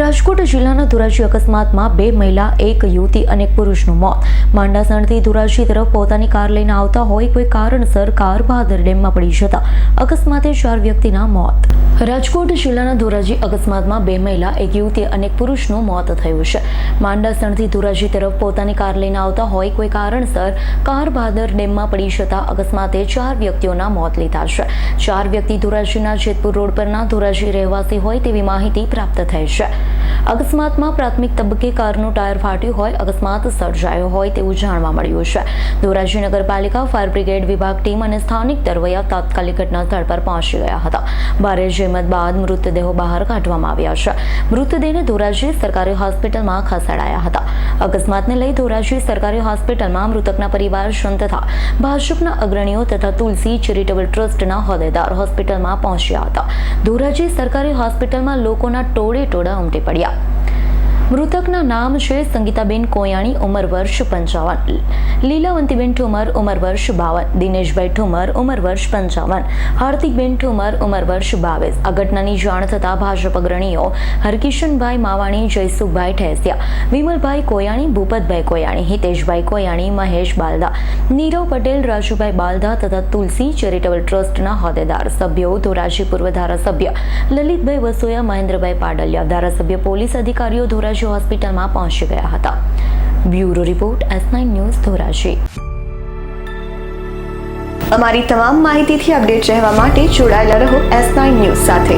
રાજકોટ જિલ્લાના ધોરાજી અકસ્માતમાં બે મહિલા, એક યુવતી અને પુરુષનું મોત. માંડાસણથી ધોરાજી તરફ પોતાની કાર લઈને આવતા હોય કોઈ કારણસર કાર બહાદર ડેમમાં પડી જતા અકસ્માતે ચાર વ્યક્તિના મોત. રાજકોટ જિલ્લાના ધોરાજી અકસ્માતમાં બે મહિલા, એક યુવતી અને પુરુષનું મોત થયું છે. માંડાસણથી ધોરાજી તરફ પોતાની કાર લઈને આવતા હોય કોઈ કારણસર કાર બહાદર ડેમમાં પડી જતા અકસ્માતે ચાર વ્યક્તિઓના મોત લીધા છે. ચાર વ્યક્તિ ધોરાજીના જેતપુર રોડ પરના ધોરાજી રહેવાસી હોય તેવી માહિતી પ્રાપ્ત થઈ છે. અકસ્માતમાં પ્રાથમિક તબક્કે કારનું ટાયર ફાટ્યું હોય, અકસ્માત સર્જાયો હોય તેવું જાણવા મળ્યું છે. ધોરાજી નગરપાલિકા, ફાયર બ્રિગેડ વિભાગ ટીમ અને સ્થાનિક તરવૈયા તાત્કાલિક ઘટના સ્થળ પર પહોંચી ગયા હતા. ભારે જહેમત બાદ મૃતદેહો બહાર કાઢવામાં આવ્યા છે. મૃતદેહને ધોરાજી સરકારી હોસ્પિટલમાં ખસેડાયા હતા. અકસ્માતને લઈ ધોરાજી સરકારી હોસ્પિટલમાં મૃતકના પરિવારજન તથા ભાજપના અગ્રણીઓ તથા તુલસી ચેરિટેબલ ટ્રસ્ટના હોદ્દેદાર હોસ્પિટલમાં પહોંચ્યા હતા. ધોરાજી સરકારી હોસ્પિટલમાં લોકોના ટોળે ટોળા ઉમટી પડ્યા. મૃતકના નામ છે સંગીતાબેન કોયાણી, ઉંમર વર્ષ પંચાવન. લીલાવંતીબેન ઠુમર, ઉંમર વર્ષ બાવન. દિનેશભાઈ ઠુમર, ઉંમર વર્ષ પંચાવન. હાર્દિકબેન ઠુમર, ઉંમર વર્ષ બાવીસ. આ ઘટનાની જાણ થતાં ભાજપ અગ્રણીઓ હરકિશનભાઈ માવાણી, જયસુખભાઈ ઠેસિયા, વિમલભાઈ કોયાણી, ભૂપતભાઈ કોયાણી, હિતેશભાઈ કોયાણી, મહેશ બાલદા, નીરવ પટેલ, રાજુભાઈ બાલદા તથા તુલસી ચેરિટેબલ ટ્રસ્ટના હોદ્દેદાર સભ્યો, ધોરાજી પૂર્વ ધારાસભ્ય, લલિતભાઈ વસોયા, મહેન્દ્રભાઈ પાડલિયા, ધારાસભ્ય, પોલીસ અધિકારીઓ, ધોરાજી હોસ્પિટલમાં પહોંચી ગયા હતા. Bureau report S nine news Dhoraji. અમારી તમામ માહિતીથી અપડેટ રહેવા માટે જોડાયેલા રહો એસ નાઇન ન્યૂઝ સાથે.